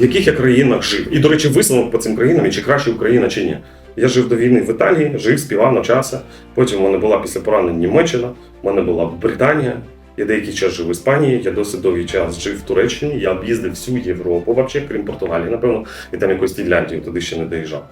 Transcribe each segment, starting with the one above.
в яких я країнах жив. І, до речі, висновок по цим країнам, і чи краще Україна, чи ні. Я жив до війни в Італії, жив, співав, навчався. Потім в мене була після поранень Німеччина, в мене була Британія. Я деякий час жив в Іспанії, я досить довгий час жив в Туреччині, я об'їздив всю Європу, взагалі, крім Португалії, напевно, і там якось Фінляндію, туди ще не доїжджав.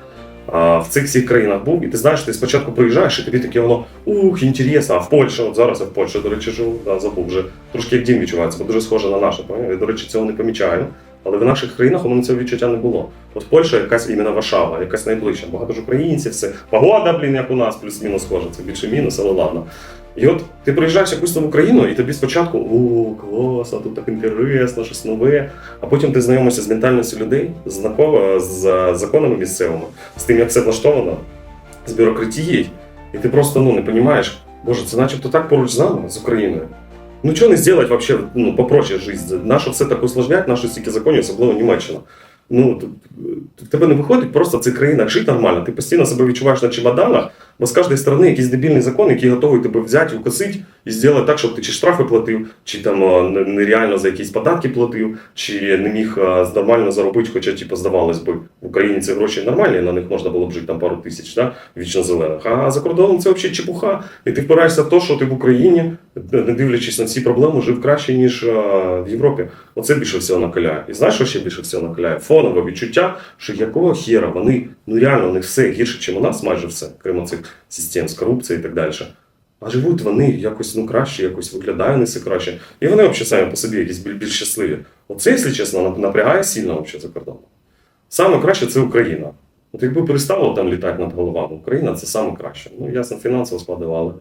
А, в цих всіх країнах був, і ти знаєш, ти спочатку приїжджаєш, і тобі таке воно ух, інтересно, а в Польщі, от зараз я в Польщі, до речі, живу, да, забув вже трошки як дім відчувається, бо дуже схоже на наше. Я, до речі, цього не помічаю. Але в наших країнах мене цього відчуття не було. От Польща якась іменно Варшава, якась найближча. Багато ж українців, все. Погода, блін, як у нас, плюс-мінус схоже. Це більше мінус, але ладно. І от ти приїжджаєш якусь нову країну, і тобі спочатку о, клас, а тут так інтересно, щось нове. А потім ти знайомишся з ментальністю людей, знакомо з законами місцевими, з тим, як все влаштовано, з бюрократією, і ти просто ну, не розумієш, боже, це начебто так поруч з нами, з Україною. Ну чого не зробити вообще, ну, попроще життя? Наше все так усложнять, наші стільки законів, особливо Німеччина. Ну, в тебе не виходить просто в цих країнах жити нормально. Ти постійно себе відчуваєш на чемоданах, бо з кожної сторони якийсь дебільний закон, який готовий тебе взяти, укосити і зробити так, щоб ти чи штрафи платив, чи там нереально за якісь податки платив, чи не міг нормально заробити, хоча типу, здавалось би, в Україні ці гроші нормальні, на них можна було б жити там пару тисяч, да? вічно зелених. А за кордоном це взагалі чепуха. І ти впираєшся в те, що ти в Україні, не дивлячись на ці проблеми, жив краще, ніж в Європі. Оце більше всього накаляє. І знаєш, що ще більше всього накаляє? Фонове відчуття, що якого хера вони, ну реально, у них все гірше, ніж у нас, майже все, крім цих систем з корупцією і так далі. А живуть вони якось ну краще, якось виглядає не все краще. І вони взагалі самі по собі якісь більш, більш щасливі. Оце, якщо чесно, напрягає сильно взагалі за кордоном. Саме краще це Україна. От якби перестало там літати над головами, Україна це саме краще. Ну, ясно, фінансово складували.